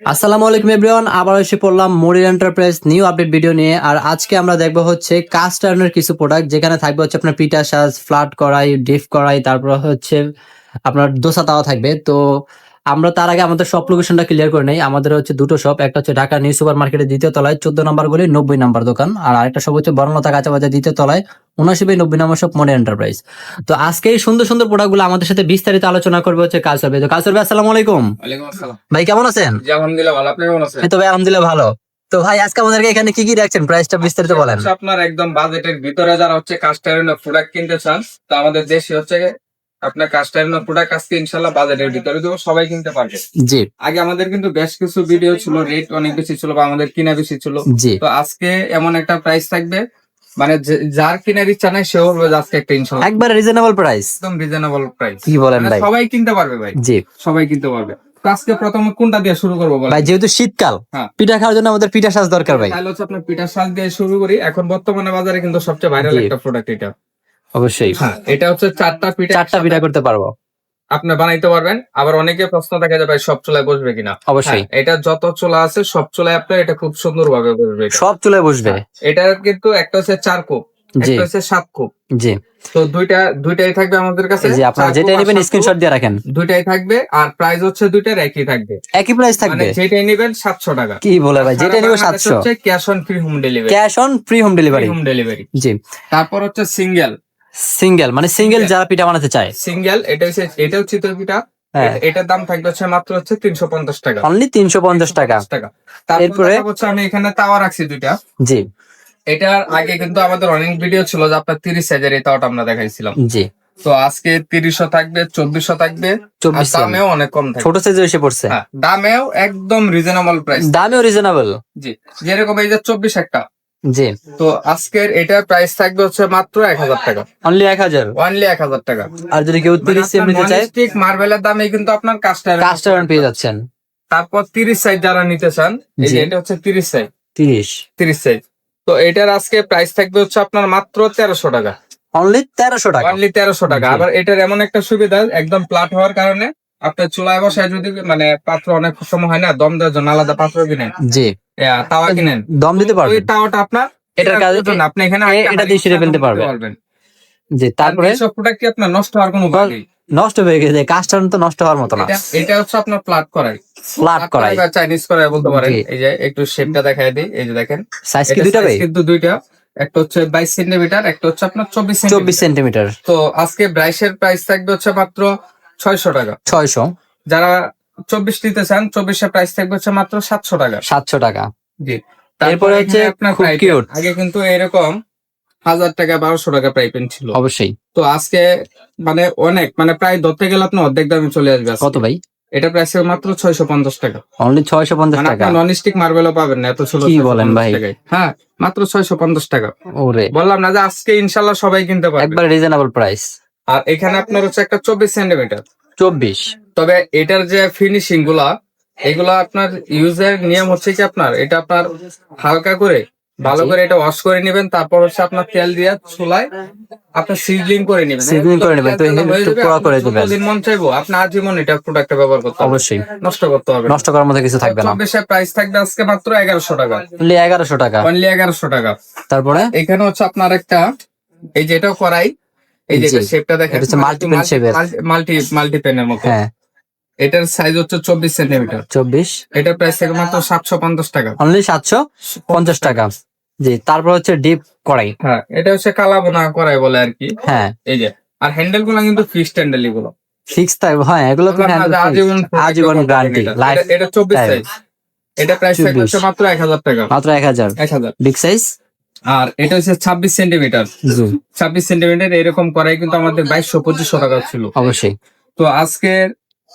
আসসালামু আলাইকুম এভরিওয়ান আবার এসে পড়লাম Moril enterprise new update video নিয়ে। আর আজকে আমরা দেখব হচ্ছে কাস্ট কিছু প্রোডাক্ট যেখানে থাকবে হচ্ছে আপনার পিটা সাজ ফ্লাট করাই ডিপ করাই তারপর হচ্ছে আপনার দোসা তাওয়া থাকবে। তো আমরা তার আগে আমাদের সব লোকেশনটা ক্লিয়ার করে নেই। আমাদের হচ্ছে দুটো শপ একটা হচ্ছে ঢাকা নিউ সুপার মার্কেটের দ্বিতীয় তলায়, চোদ্দ নম্বর গলি, নব্বই নম্বর দোকান। আর আরেকটা সব হচ্ছে বর্ণলতা কাঁচা বাজার দ্বিতীয় তলায় উনআশি বাই নব্বই নম্বর শপ মনে এন্টারপ্রাইজ তো আজকে এই সুন্দর সুন্দর প্রোডাক্টগুলো আমাদের সাথে বিস্তারিত আলোচনা করবে হচ্ছে কাজ হবে তো কাজ হবে আসসালামু আলাইকুম। ভাই কেমন আছেন? আলহামদুলিল্লাহ ভালো। আপনি কেমন আছেন? তো ভাই আলহামদুলিল্লাহ ভালো। তো ভাই আজকে আমাদেরকে এখানে কি কি রাখছেন প্রাইসটা বিস্তারিত বলেন। আপনার একদম বাজেটের ভিতরে যারা হচ্ছে কাস্টারিনো প্রোডাক্ট কিনতে চান তো আমাদের দেশে হচ্ছে আপনার কাস্টারিনো প্রোডাক্ট আজকে ইনশাল্লাহ বাজেটের ভিতরে দেবো সবাই কিনতে পারবে। জি। আগে আমাদের কিন্তু বেশ কিছু ভিডিও ছিল রেট অনেক বেশি ছিল বা আমাদের কিনা বেশি ছিল। জি। তো আজকে এমন একটা প্রাইস থাকবে মানে যার কিনার ইচ্ছা নাই সে বলবে আজকে একটা ইনশাল্লাহ একবার রিজনেবল প্রাইস একদম রিজনেবল প্রাইস কি বলেন ভাই? সবাই কিনতে পারবে ভাই। জি। সবাই কিনতে পারবে। আজকে প্রথমে কোনটা দিয়ে শুরু করব ভাই যেহেতু শীতকাল হ্যাঁ। পিঠা খাওয়ার জন্য আমাদের পিঠা সাজ দরকার ভাই। তাহলে হচ্ছে আপনার পিঠার শাক দিয়ে শুরু করি। এখন বর্তমানে বাজারে কিন্তু সবচেয়ে ভাইরাল একটা প্রোডাক্ট এটা। অবশ্যই। হ্যাঁ এটা হচ্ছে চারটা পিঠা চারটা পিঠা করতে পারব। আপনি বানাইতে পারবেন। আবার অনেকে প্রশ্ন দেখা যে ভাই সব চুলায় বসবে কিনা? অবশ্যই। হ্যাঁ, এটা যত চুলা আছে সব চুলায় আপনার এটা খুব সুন্দর ভাবে বসবে সব চুলে বসবে? এটা কিন্তু একটা হচ্ছে চার কোপ একটা হচ্ছে সাত কোপ। জি। তো দুইটা দুইটাই থাকবে আমাদের কাছে। জি আপনারা যেটা নেবেন স্ক্রিনশট দিয়ে রাখেন। দুইটাই থাকবে আর প্রাইস হচ্ছে দুইটার একই থাকবে। একই প্রাইস মানে থাকবে যেটাই নেবেন সাতশো টাকা। কি বলে ভাই যেটা নিবে সাতশো হচ্ছে cash on free home delivery cash on free home delivery home delivery জি। তারপর হচ্ছে সিঙ্গেল সিঙ্গেল মানে সিঙ্গেল যারা পিঠা বানাতে চায়। সিঙ্গেল এটা হচ্ছে এটাও চিতই পিঠা। হ্যাঁ। এটার দাম থাকবে হচ্ছে মাত্র হচ্ছে তিনশো পঞ্চাশ টাকা। অনলি তিনশো পঞ্চাশ টাকা। তারপরে হচ্ছে আমি এখানে তাওয়া রাখছি দুইটা। জি। এটার আগে কিন্তু আমাদের অনেক ভিডিও ছিল যে আপনার তিরিশ সাইজের এই তাওয়াটা আমরা দেখাইছিলাম। জি। তো আজকে তিরিশশো থাকবে চব্বিশশো থাকবে চব্বিশ দামেও অনেক কম থাকবে। ছোট সাইজে এসে পড়ছে। হ্যাঁ, দামেও একদম রিজনেবল প্রাইস দামেও রিজনেবল জি। যেরকম এই যে চব্বিশ একটা। জি। তো আজকের এটার প্রাইস থাকবে হচ্ছে মাত্র এক হাজার টাকা। অনলি এক হাজার? অনলি এক হাজার টাকা। আর যদি কেউ তিরিশ সেম নিতে চায়? স্টিক মার্বেলের দামে কিন্তু আপনার কাস্টার কাস্টার পেয়ে যাচ্ছেন। তারপর তিরিশ সাইজ যারা নিতে চান এই যে এটা হচ্ছে তিরিশ সাইজ তিরিশ। তিরিশ সাইজ তো এটার আজকে প্রাইস থাকবে হচ্ছে আপনার মাত্র তেরোশো টাকা। অনলি তেরোশো টাকা? অনলি তেরোশো টাকা। আবার এটার এমন একটা সুবিধা একদম প্লাট হওয়ার কারণে আপনার চুলায় বসায় যদি মানে পাত্র অনেক সময় হয় না দম দেওয়ার জন্য আলাদা পাত্র কিনেন। জি। তাওয়া কিনেন। দম দিতে ওই পারবেন। তাওয়াটা আপনার এটার কাজ- জন্য আপনি এখানে এটা দিয়ে সেরে ফেলতে পারবেন। জি তারপরে? এইসব প্রোডাক্ট কি আপনার নষ্ট হওয়ার কোনো উপায় নেই নষ্ট হয়ে গেছে কাস্টার তো নষ্ট হওয়ার মতো না। এটা হচ্ছে আপনার প্লাট করাই। ফ্ল্যাট করাই। চাইনিজ করাই বলতে পারেন। এই যে একটু শেপটা দেখাই দিই। এই যে দেখেন। সাইজ কি দুইটা ভাই? কিন্তু দুইটা। একটা হচ্ছে বাইশ সেন্টিমিটার একটা হচ্ছে আপনার চব্বিশ চব্বিশ সেন্টিমিটার তো আজকে ব্রাইশের প্রাইস থাকবে হচ্ছে মাত্র ছয়শো টাকা। ছয়শো। যারা চব্বিশ নিতে চান চব্বিশের প্রাইস থাকবে হচ্ছে মাত্র সাতশো টাকা। সাতশো টাকা। জি। তারপরে হচ্ছে। আগে কিন্তু এরকম হাজার টাকা বারোশো টাকা প্রাই পেন ছিল। অবশ্যই। তো আজকে মানে অনেক মানে প্রায় ধরতে গেলে আপনার অর্ধেক দামে চলে আসবে কত ভাই? এটা প্রাইস মাত্র ছয়শো পঞ্চাশ টাকা। অনলি ছয়শো পঞ্চাশ মানে টাকা? নন স্টিক মার্বেলও পাবেন না এত ছিল কি বলেন ভাই? হ্যাঁ মাত্র ছয়শো পঞ্চাশ টাকা। ওরে। বললাম না যে আজকে ইনশাল্লাহ সবাই কিনতে পারবে। একবার রিজনেবল প্রাইস আর এখানে আপনার হচ্ছে একটা চব্বিশ সেন্টিমিটার। চব্বিশ। তবে এটার যে ফিনিশিংগুলা এগুলা আপনার ইউজের নিয়ম হচ্ছে কি আপনার এটা আপনার হালকা করে ভালো করে এটা ওয়াশ করে নেবেন তারপর হচ্ছে আপনার তেল দিয়ে চুলায় আপনার সিজলিং করে নেবেন। Sizzling করে নেবেন, তো একটু পোড়া করে দিবেন। মন চাইব আপনি আজীবন এটা প্রোডাক্ট ব্যবহার করতে হবে। অবশ্যই। নষ্ট করতে হবে নষ্ট করার মতো কিছু থাকবে না। চব্বিশের প্রাইস থাকবে আজকে মাত্র এগারোশো টাকা। অনলি এগারোশো টাকা। অনলি এগারোশো টাকা। তারপরে? এখানে হচ্ছে আপনার একটা এই যে এটাও করাই এই যে শেপটা দেখেন এটা হচ্ছে multi-pen মাল্টি মাল্টি পেনের মতো। হ্যাঁ। এটার সাইজ হচ্ছে চব্বিশ সেন্টিমিটার চব্বিশ। এটার প্রাইস থেকে মাত্র সাতশো পঞ্চাশ টাকা। অনলি সাতশো পঞ্চাশ টাকা। জি তারপর হচ্ছে ডিপ কড়াই। হ্যাঁ এটা হচ্ছে কালাবোনা করাই বলে আর কি। হ্যাঁ। এই যে আর হ্যান্ডেলগুলো কিন্তু ফিক্সড হ্যান্ডেল এগুলো ফিক্স থাকবে হ্যাঁ এগুলো আজীবন। আজীবন গ্যারান্টি এটা। চব্বিশ সাইজ এটা প্রাইস থাকবে 24 হচ্ছে মাত্র এক হাজার টাকা। মাত্র এক হাজার। এক হাজার। বিগ সাইজ আর এটা হচ্ছে ছাব্বিশ সেন্টিমিটার। ছাব্বিশ সেন্টিমিটার এরকম করাই কিন্তু আমাদের বাইশশো পঁচিশশো টাকা ছিল। অবশ্যই। তো আজকে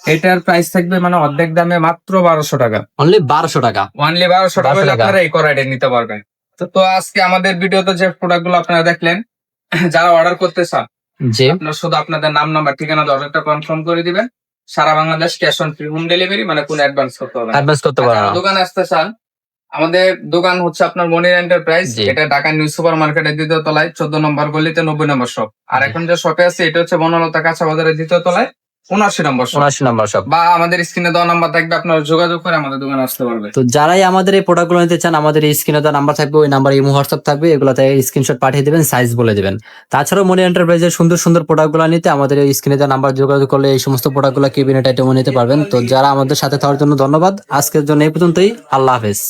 এটার প্রাইস থাকবে মানে অর্ধেক দামে মাত্র বারোশো টাকা। অনলি বারোশো টাকা। ওয়ানলি বারোশো টাকা 1200 হলে টাকা। আপনারা এই কড়াইটা নিতে পারবেন। তো- আজকে আমাদের ভিডিওতে যে প্রোডাক্টগুলো আপনারা দেখলেন যারা অর্ডার করতে চান যে আপনারা শুধু আপনাদের নাম নাম্বার ঠিকানা অর্ডারটা কনফার্ম করে দিবেন। সারা Bangladesh cash on free home delivery মানে কোনো অ্যাডভান্স করতে হবে না। অ্যাডভান্স করতে আর পারো না দোকানে আসতে চান আমাদের দোকান হচ্ছে আপনার মনির এন্টারপ্রাইজ। এটা ঢাকা নিউ সুপার মার্কেটের দ্বিতীয় তলায় চোদ্দ নম্বর গলিতে নব্বই নম্বর শপ। আর এখন যে শপে আছে এটা হচ্ছে বনলতা কাঁচা বাজারের দ্বিতীয় তলায় উনআশি নম্বর। উনআশি নাম্বার সব বা আমাদের স্ক্রিনে দেওয়া নাম্বার থাকবে আপনারা যোগাযোগ করে আমাদের দোকানে আসতে পারবে। তো যারাই আমাদের এই প্রোডাক্টগুলো নিতে চান আমাদের এই স্ক্রিনে দেওয়া নাম্বার থাকবে ওই নাম্বার ইমো হোয়াটসঅ্যাপ থাকবে এগুলোতে স্ক্রিনশট পাঠিয়ে দেবেন সাইজ বলে দেবেন। তাছাড়াও মনি এন্টারপ্রাইজের সুন্দর সুন্দর প্রোডাক্টগুলো নিতে আমাদের এই স্ক্রিনে দেওয়া নাম্বার যোগাযোগ করলে এই সমস্ত প্রোডাক্টগুলো কেবিনেট আইটেমও নিতে পারবেন তো যারা আমাদের সাথে থাকার জন্য ধন্যবাদ। আজকের জন্য এই পর্যন্তই আল্লাহ হাফেজ।